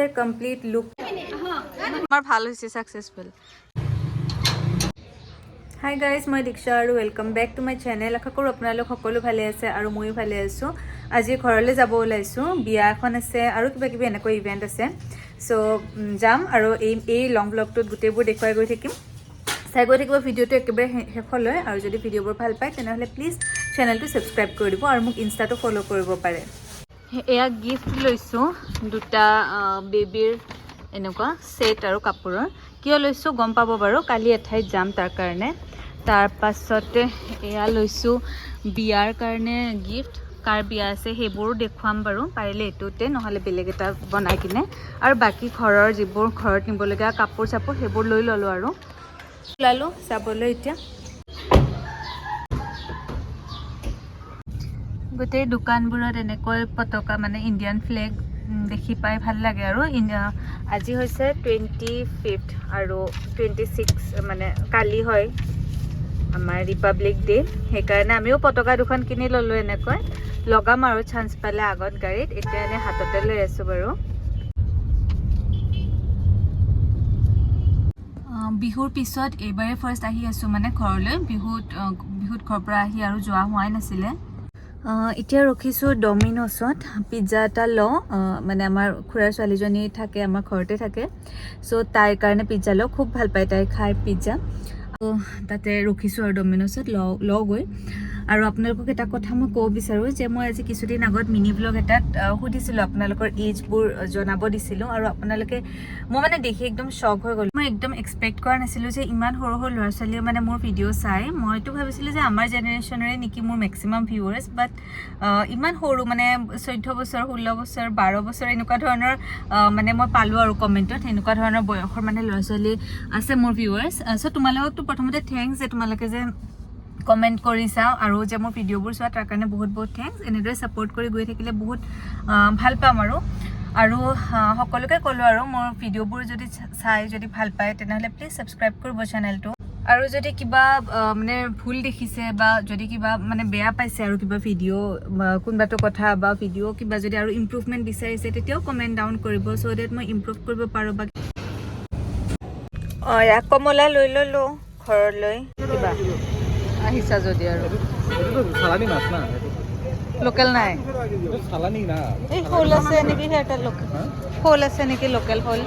হৈছে complete look আমাৰ ভালো হৈছে ছাকচেছফুল হাই গাইজ মই দীক্ষা আৰু welcome back to my channel আশা কৰোঁ আপোনালোক সকলো ভালে আছে আৰু ময়ো ভালে আছোঁ। আজি ঘৰলৈ যাব ওলাইছোঁ। বিয়া এখন আছে আৰু কিবা কিবি এনেকৈ ইভেণ্ট আছে চ' যাম আৰু এই এই লং ব্লগটোত গোটেইবোৰ দেখুৱাই গৈ থাকিম। চাই গৈ থাকিব ভিডিঅ'টো একেবাৰে শেষলৈ। আৰু যদি ভিডিঅ'বোৰ ভালো পায় তেনেহ'লে প্লিজ চেনেলটো ছাবস্ক্ৰাইব কৰি দিব আৰু মোক ইনষ্টাটো ফ'ল' কৰিব পাৰে। এয়া গিফ্ট লৈছোঁ দুটা বেবীৰ এনেকুৱা ছেট আৰু কাপোৰৰ। কিয় লৈছোঁ গম পাব বাৰু কালি এঠাইত যাম তাৰ কাৰণে। তাৰ পাছতে এয়া লৈছোঁ বিয়াৰ কাৰণে গিফ্ট কাৰ বিয়া আছে সেইবোৰো দেখুৱাম বাৰু পাৰিলে এইটোতে নহ'লে বেলেগ এটা বনাই কিনে। আৰু বাকী ঘৰৰ যিবোৰ ঘৰত নিবলগীয়া কাপোৰ চাপোৰ সেইবোৰ লৈ ল'লোঁ আৰু। ওলালোঁ যাবলৈ এতিয়া। গোটেই দোকানবোৰত এনেকৈ পতাকা মানে ইণ্ডিয়ান ফ্লেগ দেখি পাই ভাল লাগে আৰু। আজি হৈছে টুৱেণ্টি ফিফ্থ আৰু টুৱেণ্টি ছিক্স মানে কালি হয় আমাৰ ৰিপাব্লিক ডে সেইকাৰণে আমিও পতাকা দুখন কিনি ল'লোঁ এনেকৈ। লগাম আৰু চান্স পালে আগত গাড়ীত। এতিয়া এনেই হাততে লৈ আছোঁ বাৰু। বিহুৰ পিছত এইবাৰে ফাৰ্ষ্ট আহি আছোঁ মানে ঘৰলৈ। বিহুত বিহুত ঘৰৰ পৰা আহি আৰু যোৱা হোৱাই নাছিলে। এতিয়া ৰখিছোঁ ডমিন'ছত পিজ্জা এটা লওঁ মানে আমাৰ খুৰাৰ ছোৱালীজনী থাকে, আমাৰ ঘৰতে থাকে চ' তাইৰ কাৰণে পিজ্জা লওঁ, খুব ভালো পায় তাই খাই পিজ্জা। তাতে ৰখিছোঁ আৰু ডমিন'ছত লওঁ লওঁ গৈ আৰু আপোনালোকক এটা কথা মই ক'ব বিচাৰোঁ যে মই আজি কিছুদিন আগত মিনি ব্লগ এটাত সুধিছিলোঁ আপোনালোকৰ এইজবোৰ জনাব দিছিলোঁ আৰু আপোনালোকে মই মানে দেখি একদম শ্বক হৈ গ'লোঁ। মই একদম এক্সপেক্ট কৰা নাছিলোঁ যে ইমান সৰু সৰু ল'ৰা ছোৱালীয়ে মানে মোৰ ভিডিঅ' চাই। মইতো ভাবিছিলোঁ যে আমাৰ জেনেৰেশ্যনৰে নেকি মোৰ মেক্সিমাম ভিউৱাৰ্ছ বাট ইমান সৰু মানে চৈধ্য বছৰ ষোল্ল বছৰ বাৰ বছৰ এনেকুৱা ধৰণৰ মানে মই পালোঁ আৰু কমেণ্টত সেনেকুৱা ধৰণৰ বয়সৰ মানে ল'ৰা ছোৱালী আছে মোৰ ভিউৱাৰ্ছ চ' তোমালোকতো প্ৰথমতে থেংকছ যে তোমালোকে যে কমেণ্ট কৰিছা আৰু যে মোৰ ভিডিঅ'বোৰ চোৱা, তাৰ কাৰণে বহুত বহুত থেংকছ এনেদৰে ছাপোৰ্ট কৰি গৈ থাকিলে বহুত ভালো পাম আৰু। আৰু সকলোকে ক'লোঁ আৰু, মোৰ ভিডিঅ'বোৰ যদি চাই যদি ভালো পায়, তেনেহ'লে প্লিজ ছাবস্ক্ৰাইব কৰিব চেনেলটো আৰু যদি কিবা মানে ভুল দেখিছে বা যদি কিবা মানে বেয়া পাইছে আৰু কিবা ভিডিঅ' কোনোবাটো কথা বা ভিডিঅ' কিবা যদি আৰু ইম্প্ৰুভমেণ্ট বিচাৰিছে, তেতিয়াও কমেণ্ট ডাউন কৰিব চ' ডেট মই ইম্প্ৰুভ কৰিব পাৰোঁ বা অঁ কমলা লৈ ল'লোঁ, ঘৰলৈ। কিবা? আহিছা যদি আৰু। চালানি মাছ না? লোকেল নাই। চালানি না? এই শ'ল আছে নেকি এটা লোকেল? শ'ল আছে নেকি লোকেল শ'ল?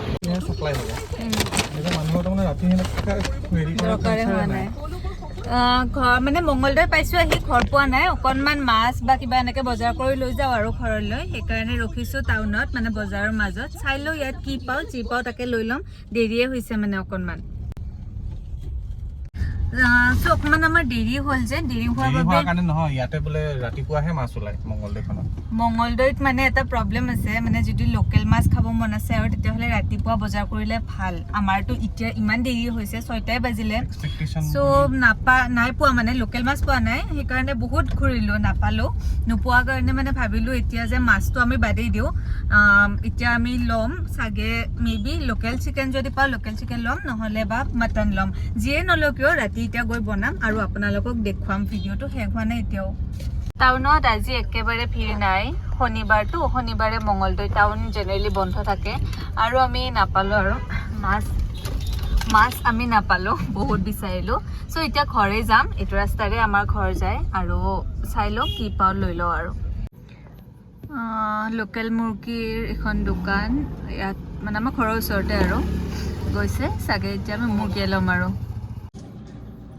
চাপ্লাই হ'ব। দৰকাৰে হোৱা নাই। ঘৰ মানে মংগলদৈ পাইছোঁ আহি ঘৰ পোৱা নাই। অকণমান মাছ বা কিবা এনেকৈ বজাৰ কৰি লৈ যাওঁ আৰু ঘৰলৈ। সেইকাৰণে ৰখিছোঁ টাউনত মানে বজাৰৰ মাজত। চাই লওঁ ইয়াত কি পাওঁ যি পাওঁ তাকে লৈ ল'ম। দেৰিয়ে হৈছে মানে অকণমান। চ' অকণমান আমাৰ দেৰি হ'ল যে দেৰি হোৱাৰ দেৰি বাবে হোৱাৰ কাৰণে নহয় ইয়াতে বোলে ৰাতিপুৱাহে মাছ ওলায় মংগলদৈখনত মংগলদৈত মানে এটা প্ৰব্লেম আছে মানে যদি লোকেল মাছ খাব মন আছে আৰু তেতিয়াহ'লে ৰাতিপুৱা বজাৰ কৰিলে ভাল। আমাৰতো এতিয়া ইমান দেৰি হৈছে ছয়টাই বাজিলে। এক্সপেক্টেশ্যন চ' নাপা নাই পোৱা মানে লোকেল মাছ পোৱা নাই সেইকাৰণে বহুত ঘূৰিলোঁ নাপালোঁ। নোপোৱাৰ কাৰণে মানে ভাবিলোঁ এতিয়া যে মাছটো আমি বাদেই দিওঁ। এতিয়া আমি ল'ম চাগে মে বি লোকেল চিকেন যদি পাওঁ লোকেল চিকেন ল'ম নহ'লে বা মাটন ল'ম। যিয়ে নলওঁ কিয় ৰাতি এতিয়া গৈ বনাম আৰু আপোনালোকক দেখুৱাম ভিডিঅ'টো। শেষ হোৱা নাই এতিয়াও। টাউনত আজি একেবাৰে ভিৰ নাই। শনিবাৰটো শনিবাৰে মঙলদৈ টাউন জেনেৰেলি বন্ধ থাকে। আৰু আমি নাপালোঁ আৰু। মাছ মাছ আমি নাপালোঁ বহুত বিচাৰিলোঁ। চ' এতিয়া ঘৰে যাম। এইটো ৰাস্তাৰে আমাৰ ঘৰ যায় আৰু চাই লওঁ কি পাওঁ লৈ লওঁ আৰু। লোকেল মুৰ্গীৰ এখন দোকান। ইয়াত মানে আমাৰ ঘৰৰ ওচৰতে আৰু। গৈছে চাগে এতিয়া আমি মুৰ্গীয়ে ল'ম আৰু।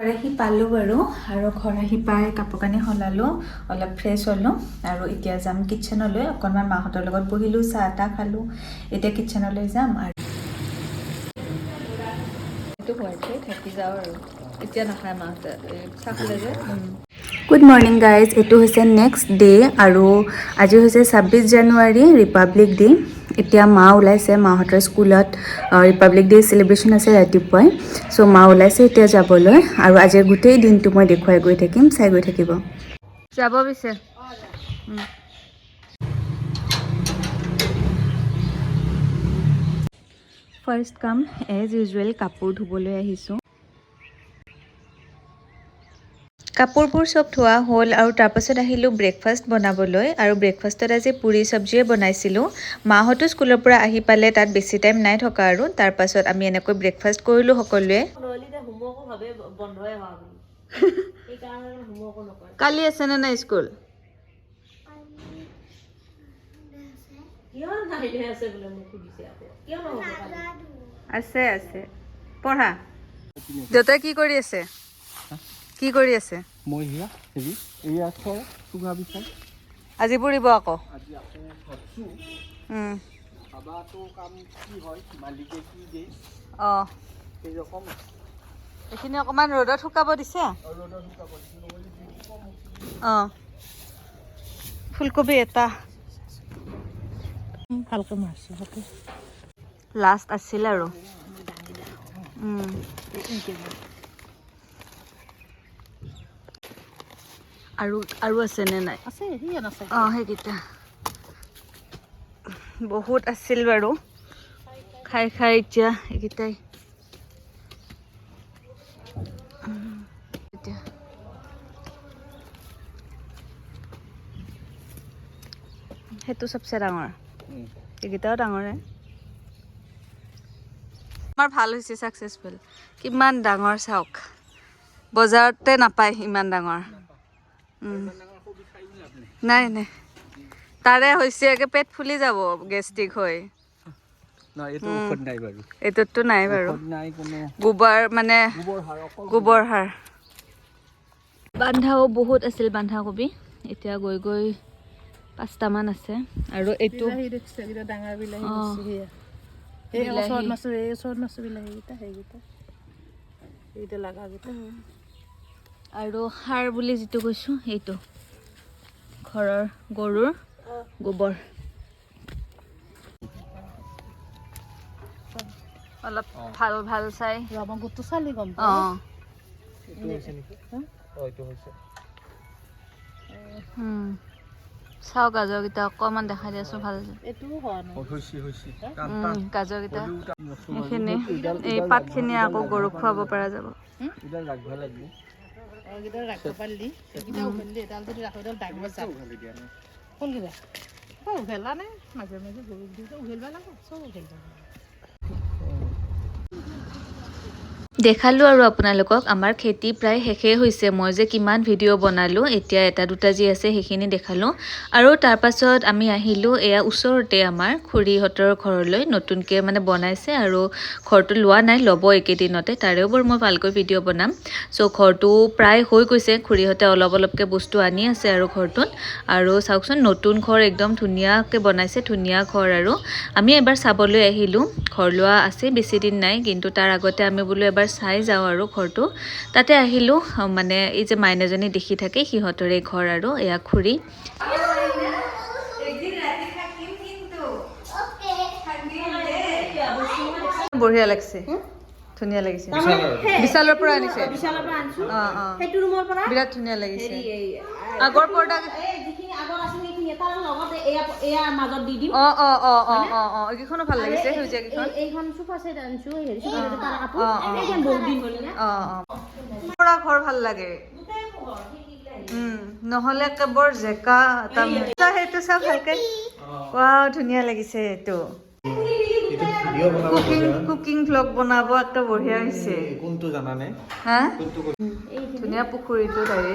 আহি পালোঁ বাৰু, আৰু ঘৰ আহি পাই কাপোৰ কানি সলালোঁ, অলপ ফ্ৰেছ হ'লোঁ, আৰু এতিয়া যাম কিটচেনলৈ অকণমান মাহঁতৰ লগত বহিলোঁ চাহ তাহ খালোঁ। এতিয়া কিটচেনলৈ যাম আৰু। এইটো থাকি যাওঁ আৰু। এতিয়া নাখায় মাহঁতে। চাহ খালে যে। গুড মৰ্ণিং গাইজ এইটো হৈছে নেক্সট ডে আৰু আজি হৈছে ছাব্বিছ জানুৱাৰী ৰিপাব্লিক ডে এতিয়া মা ওলাইছে মাহঁতৰ স্কুলত ৰিপাব্লিক ডে চেলিব্ৰেশ্যন আছে ৰাতিপুৱাই। চ' মা ওলাইছে এতিয়া যাবলৈ আৰু আজিৰ গোটেই দিনটো মই দেখুৱাই গৈ থাকিম চাই গৈ থাকিব। যাব পিছে। ফাৰ্ষ্ট কাম এজ ইউজুৱেল কাপোৰ ধুবলৈ আহিছোঁ। কাপোৰবোৰ চব ধোৱা হ'ল আৰু তাৰপাছত আহিলোঁ ব্ৰেকফাষ্ট বনাবলৈ আৰু ব্ৰেকফাষ্টত আজি পুৰি চব্জিয়ে বনাইছিলোঁ। মাহঁতো স্কুলৰ পৰা আহি পালে তাত বেছি টাইম নাই থকা আৰু তাৰপাছত আমি এনেকৈ ব্ৰেকফাষ্ট কৰিলোঁ সকলোৱে। কালি আছেনে নাই স্কুল? আছে আছে। পঢ়া। দেউতাই কি কৰি আছে? কি কৰি আছে? মই সেয়া হেৰি এয়া থৰ চুঙা বিচাৰ আজি পৰিব আকৌ? আজি আকৌ উম, ভাবাটো কাম কি হয় মালিকে কি দিয়ে? অঁ। সেই ৰকম এইখিনি অকণমান ৰ'দত শুকাব দিছে? অঁ ফুলকবি এটা। ভালকৈ মাৰছোঁ লাষ্ট আছিল আৰু। আৰু আৰু আছেনে নাই? আছে সিয়ান আছে। অঁ সেইকেইটা। বহুত আছিল বাৰু। খাই খাই এতিয়া এইকেইটাই। এতিয়া। সেইটো চবচে ডাঙৰ। এইকেইটাও ডাঙৰে। আমাৰ ভাল হৈছে ছাকচেছফুল কিমান ডাঙৰ চাওক। বজাৰতে নাপায় ইমান ডাঙৰ। নাই নাই। তাৰে হৈছে একে পেট ফুলি যাব গেষ্ট্ৰিক হৈ। নাই এইটো ঔষধ নাই বাৰু। এইটোততো নাই গোবৰ মানে গোবৰ সাৰ বান্ধাও বহুত আছিল বন্ধাকবি। এতিয়া গৈ গৈ পাঁচটামান আছে। আৰু এইটো বিলাহী দেখিছে এইকেইটা ডাঙৰ বিলাহী আৰু সাৰ বুলি যিটো কৈছোঁ সেইটো ঘৰৰ গৰুৰ গোবৰ। অলপ ভালো ভালো চাই। গোটটো চালি গম চাওক গাজৰকেইটা অকণমান দেখাই দিয়াচোন ভালো। গাজৰকেইটা। এইখিনি এই পাতখিনি আকৌ গৰুক খুৱাব পৰা যাব। এইকেইটা ৰাখিব পাৰিলি এইকেইটা উঘালি দি এডাল যদি ৰাখো এডাল ডাঙৰ যাব উঘালি নাই কোনকেইটা? উঘালা নাই মাজে মাজে গৰু উঘালিব লাগে চব উঘালিব লাগে দেখালোঁ আৰু আপোনালোকক আমাৰ খেতি প্ৰায় শেষেই হৈছে। মই যে কিমান ভিডিঅ' বনালোঁ এতিয়া এটা দুটা যি আছে সেইখিনি দেখালোঁ। আৰু তাৰপাছত আমি আহিলোঁ এয়া ওচৰতে আমাৰ খুৰীহঁতৰ ঘৰলৈ নতুনকৈ মানে বনাইছে আৰু ঘৰটো লোৱা নাই ল'ব এইকেইদিনতে তাৰেও বাৰু মই ভালকৈ ভিডিঅ' বনাম। চ' ঘৰটো প্ৰায় হৈ গৈছে খুৰীহঁতে অলপ অলপকৈ বস্তু আনি আছে আৰু ঘৰটোত। আৰু চাওকচোন নতুন ঘৰ একদম ধুনীয়াকৈ বনাইছে ধুনীয়া ঘৰ আৰু। আমি এবাৰ চাবলৈ আহিলোঁ ঘৰ লোৱা আছে বেছি দিন নাই কিন্তু তাৰ আগতে আমি বোলো এবাৰ চাই যাওঁ আৰু ঘৰটো। তাতে আহিলোঁ মানে এই যে মাইনাজনী দেখি থাকে সিহঁতৰে ঘৰ আৰু এয়া খুৰী। বঢ়িয়া লাগিছে। ধুনীয়া লাগিছে। বিশালৰ পৰা। আনিছে? বিশালৰ পৰা আনিছো। অঁ অঁ। সেইটো ৰুমৰ পৰা। বিৰাট ধুনীয়া লাগিছে। আগৰ পৰ্দা এয়া এয়া মাজত দি দিম। অঁ অঁ অঁ অঁ অঁ অঁ এইকেইখনো ভাল লাগিছে সেউজীয়া কেইখন। এই- এইখন চোফা ছেট আনিছো হেৰি চোফা ছেট তাৰ কাপোৰ অ, অ, এইখন বহুত দিন হ'ল না অঁ অঁ। পৰা ঘৰ ভাল লাগে। উম, নহ'লে বৰ জেকা এটা সেইটো চা ভালকে। ৱাও ধুনীয়া লাগিছে এইটো ভিডিঅ' বনাব কুকিং কুকিং ভ্লগ বনাব একে বঢ়িয়া হৈছে। কোনটো জানানে? হা? ধুনীয়া পুখুৰীটো তাৰে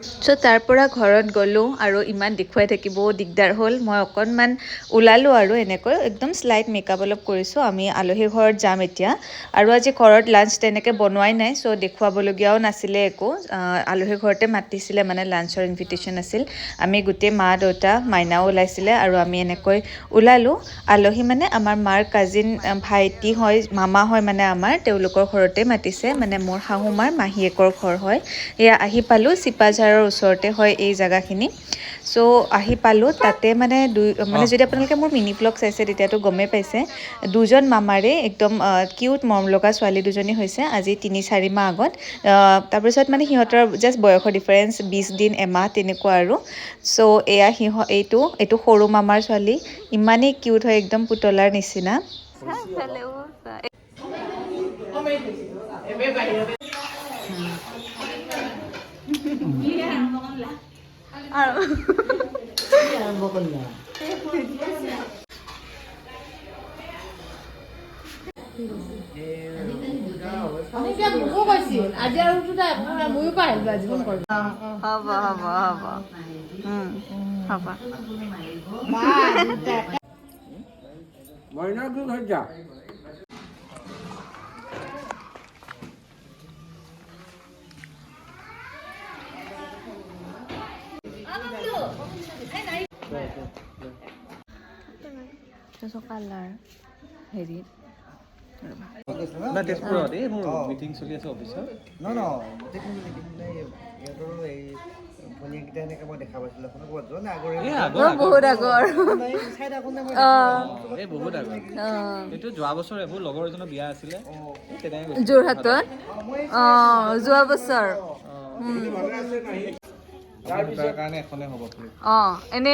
চ' তাৰ পৰা ঘৰত গ'লোঁ আৰু ইমান দেখুৱাই থাকিবও দিগদাৰ হ'ল। মই অকণমান ওলালোঁ আৰু এনেকৈ একদম শ্লাইট মেকআপ অলপ কৰিছোঁ। আমি আলহী ঘৰত যাম এতিয়া। আৰু আজি ঘৰত লাঞ্চ তেনেকৈ বনোৱাই নাই চ' দেখুৱাবলগীয়াও নাছিলে একো। আলহী ঘৰতে মাতিছিলে মানে লাঞ্চৰ ইনভিটেশ্যন আছিল। আমি গোটেই মা দেউতা মাইনাও ওলাইছিলে আৰু আমি এনেকৈ ওলালোঁ। আলহী মানে আমাৰ মাৰ কাজিন ভাইটি হয় মামা হয় মানে আমাৰ তেওঁলোকৰ ঘৰতে মাতিছে। মানে মোৰ শাহু মাৰ মাহীয়েকৰ ঘৰ হয়। এয়া আহি পালোঁ চিপাঝাৰ বজাৰৰ ওচৰতে হয় এই জেগাখিনি। চ' আহি পালোঁ তাতে মানে দুই মানে যদি আপোনালোকে মোৰ মিনি ব্লগ চাইছে তেতিয়াতো গমেই পাইছে। দুজন মামাৰে একদম কিউট মৰম লগা ছোৱালী দুজনী হৈছে আজি তিনি চাৰি মাহ আগত। তাৰপিছত মানে সিহঁতৰ জাষ্ট বয়সৰ ডিফাৰেঞ্চ বিছ দিন এমাহ তেনেকুৱা আৰু। চ' এয়া সিহ এইটো এইটো সৰু মামাৰ ছোৱালী ইমানেই কিউট হয় একদম পুতলাৰ নিচিনা। আমি এতিয়া মোকো কৈছিল আজি আৰু তোৰ ময়ো পাৰিলো আজি ফোন কৰিম হ'ব হ'ব হ'ব হ'ব এটা চকালাৰ হেৰিত তেজপুৰত এই মিটিং চলি আছে অফিচত নহয় নহয় এই ভনীয়েকেইটা এনেকৈ মই দেখা পাইছিলোঁ বহুত আগৰ। এই বহুত আগৰ। এইটো যোৱা বছৰ এইবোৰ লগৰ এজনৰ বিয়া আছিলে। যোৰহাটত? অঁ যোৱা বছৰ। অঁ এনে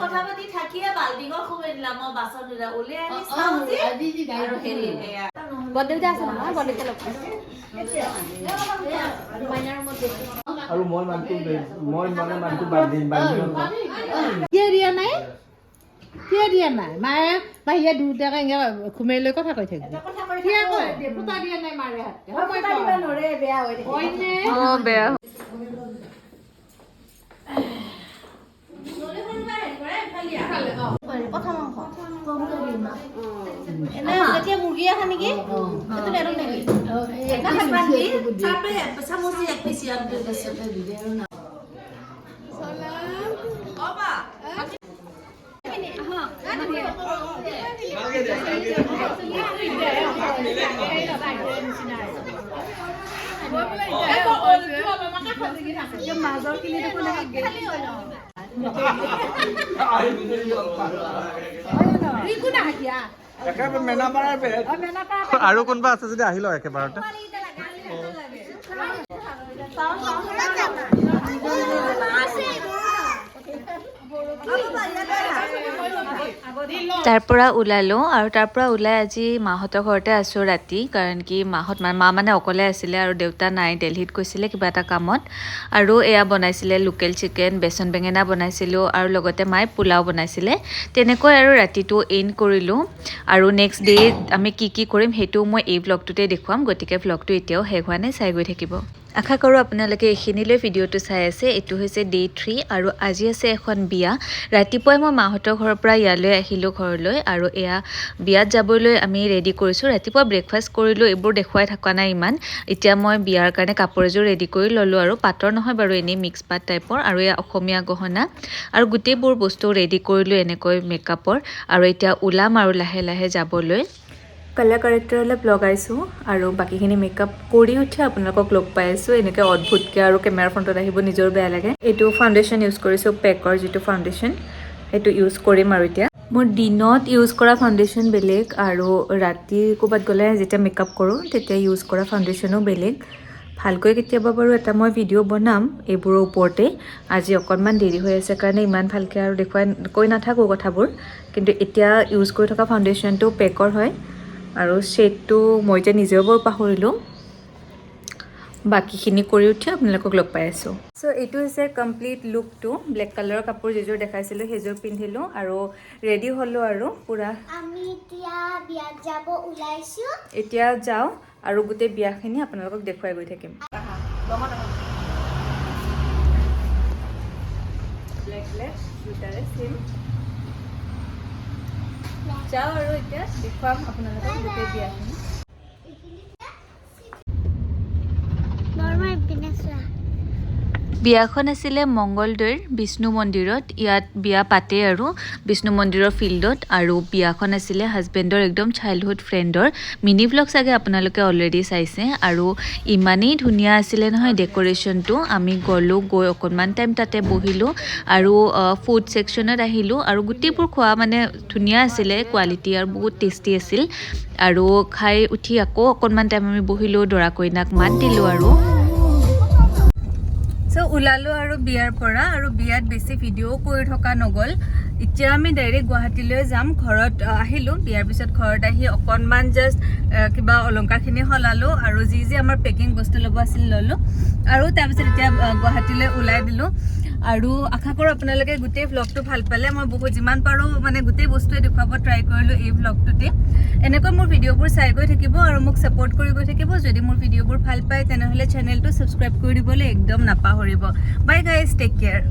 কথা পাতি থাকিয়ে বাল্টিঙৰ সোমাই দিলা মই বাছত দিলা উলিয়াই আনি চাওঁ আৰু হেৰি বৰদেউতা আছে নহয় বৰদেউতা লগ আৰু মই মানুহটো মই মানে মানুহটো বান্ধি বান্ধি দিয়া নাই কিয় দিয়া নাই। মায়ে বাহিৰে দুটাকে এনেকে ঘুমাই লৈ কথা কৈ থাকিব। যেতিয়া মুৰ্গী নেকি? নেকি আৰু কোনোবা আছে যদি আহি লওক একেবাৰতে। তাৰ পৰা ওলালোঁ আৰু তাৰ পৰা ওলাই আজি মাহঁতৰ ঘৰতে আছোঁ ৰাতি, কাৰণ কি মাহঁত মা মানে অকলে আছিলে আৰু দেউতা নাই, দেলহিত গৈছিলে কিবা এটা কামত। আৰু এয়া বনাইছিলে, লোকেল চিকেন, বেচন বেঙেনা বনাইছিলোঁ আৰু লগতে মায়ে পোলাও বনাইছিলে। তেনেকৈ আৰু ৰাতিটো এণ্ড কৰিলোঁ। আৰু নেক্সট ডে আমি কি কি কৰিম সেইটো মই এই ব্লগটোতে দেখুৱাম, গতিকে ব্লগটো এতিয়াও শেষ হোৱা নাই, চাই গৈ থাকিব। আশা কৰোঁ আপোনালোকে এইখিনিলৈ ভিডিঅ'টো চাই আছে। এইটো হৈছে ডে থ্ৰী আৰু আজি আছে এখন বিয়া। ৰাতিপুৱাই মই মাহঁতৰ ঘৰৰ পৰা ইয়ালৈ আহিলোঁ ঘৰলৈ আৰু এয়া বিয়াত যাবলৈ আমি ৰেডি কৰিছোঁ। ৰাতিপুৱা ব্ৰেকফাষ্ট কৰিলোঁ এইবোৰ দেখুৱাই থকা নাই ইমান। এতিয়া মই বিয়াৰ কাৰণে কাপোৰ এযোৰ ৰেডি কৰি ল'লোঁ আৰু পাটৰ নহয় বাৰু এনেই মিক্স পাট টাইপৰ আৰু এয়া অসমীয়া গহনা। আৰু গোটেইবোৰ বস্তু ৰেডি কৰিলোঁ এনেকৈ মেকআপৰ আৰু এতিয়া ওলাম আৰু লাহে লাহে যাবলৈ। কালাৰ কাৰেক্টাৰ অলপ লগাইছোঁ আৰু বাকীখিনি মেকআপ কৰি উঠি আপোনালোকক লগ পাই আছোঁ। এনেকৈ অদ্ভুতকৈ আৰু কেমেৰা ফ্ৰণ্টত আহিব নিজৰ বেয়া লাগে। এইটো ফাউণ্ডেশ্যন ইউজ কৰিছোঁ পেকৰ যিটো ফাউণ্ডেশ্যন সেইটো ইউজ কৰিম আৰু এতিয়া। মোৰ দিনত ইউজ কৰা ফাউণ্ডেশ্যন বেলেগ আৰু ৰাতি ক'ৰবাত গ'লে যেতিয়া মেকআপ কৰোঁ তেতিয়া ইউজ কৰা ফাউণ্ডেশ্যনো বেলেগ। ভালকৈ কেতিয়াবা বাৰু এটা মই ভিডিঅ' বনাম এইবোৰৰ ওপৰতে। আজি অকণমান দেৰি হৈ আছে কাৰণে ইমান ভালকৈ আৰু দেখুৱাই কৈ নাথাকোঁ কথাবোৰ। কিন্তু এতিয়া ইউজ কৰি থকা ফাউণ্ডেশ্যনটো পেকৰ হয়। আৰু শ্বেডটো মই এতিয়া নিজেও বৰ পাহৰিলোঁ। বাকীখিনি কৰি উঠি আপোনালোকক লগ পাই আছোঁ। চ' এইটো হৈছে কমপ্লিট লুকটো ব্লেক কালাৰৰ কাপোৰ যিযোৰ দেখাইছিলোঁ সেইযোৰ পিন্ধিলোঁ আৰু ৰেডি হ'লোঁ আৰু পূৰা। এতিয়া বিয়াত এতিয়া যাওঁ আৰু গোটেই বিয়াখিনি আপোনালোকক দেখুৱাই গৈ থাকিম। ব্লেক ব্লেক দুটাৰে চেম যাওঁ আৰু এতিয়া দেখুৱাম আপোনালোকক গোটেই বিয়াখিনি। বিয়াখন আছিলে মংগলদৈৰ বিষ্ণু মন্দিৰত। ইয়াত বিয়া পাতে আৰু বিষ্ণু মন্দিৰৰ ফিল্ডত। আৰু বিয়াখন আছিলে হাজবেণ্ডৰ একদম চাইল্ডহুড ফ্ৰেণ্ডৰ মিনি ব্লগ চাগে আপোনালোকে অলৰেডি চাইছে। আৰু ইমানেই ধুনীয়া আছিলে নহয় ডেক'ৰেশ্যনটো আমি গ'লোঁ গৈ অকণমান টাইম তাতে বহিলোঁ। আৰু ফুড ছেকশ্যনত আহিলোঁ। আৰু গোটেইবোৰ খোৱা মানে ধুনীয়া আছিলে কোৱালিটি আৰু বহুত টেষ্টি আছিল। আৰু খাই উঠি আকৌ অকণমান টাইম আমি বহিলোঁ দৰা কইনাক মাত দিলোঁ আৰু। চ' ওলালোঁ আৰু বিয়াৰ পৰা আৰু বিয়াত বেছি ভিডিঅ' কৰি থকা নগ'ল। এতিয়া আমি ডাইৰেক্ট গুৱাহাটীলৈ যাম ঘৰত আহ, আহিলোঁ। বিয়াৰ পিছত ঘৰত আহি অকণমান জাষ্ট কিবা অলংকাৰখিনি সলালোঁ আৰু যি যি আমাৰ পেকিং বস্তু ল'ব আছিল ল'লোঁ। আৰু তাৰপিছত এতিয়া গুৱাহাটীলৈ ওলাই দিলোঁ। আৰু আশা কৰোঁ আপোনালোকে গোটেই ভ্লগটো ভালো পালে। মই বহুত যিমান পাৰোঁ মানে গোটেই বস্তুৱে দেখুৱাব ট্ৰাই কৰিলোঁ এই ভ্লগটোতে এনেকৈ মোৰ ভিডিঅ'বোৰ চাই গৈ থাকিব আৰু মোক ছাপোৰ্ট কৰি গৈ থাকিব। যদি মোৰ ভিডিঅ'বোৰ ভালো পায় তেনেহ'লে চেনেলটো ছাবস্ক্ৰাইব কৰি দিবলৈ একদম নাপাহৰিব বাই গাইজ টেক কেয়াৰ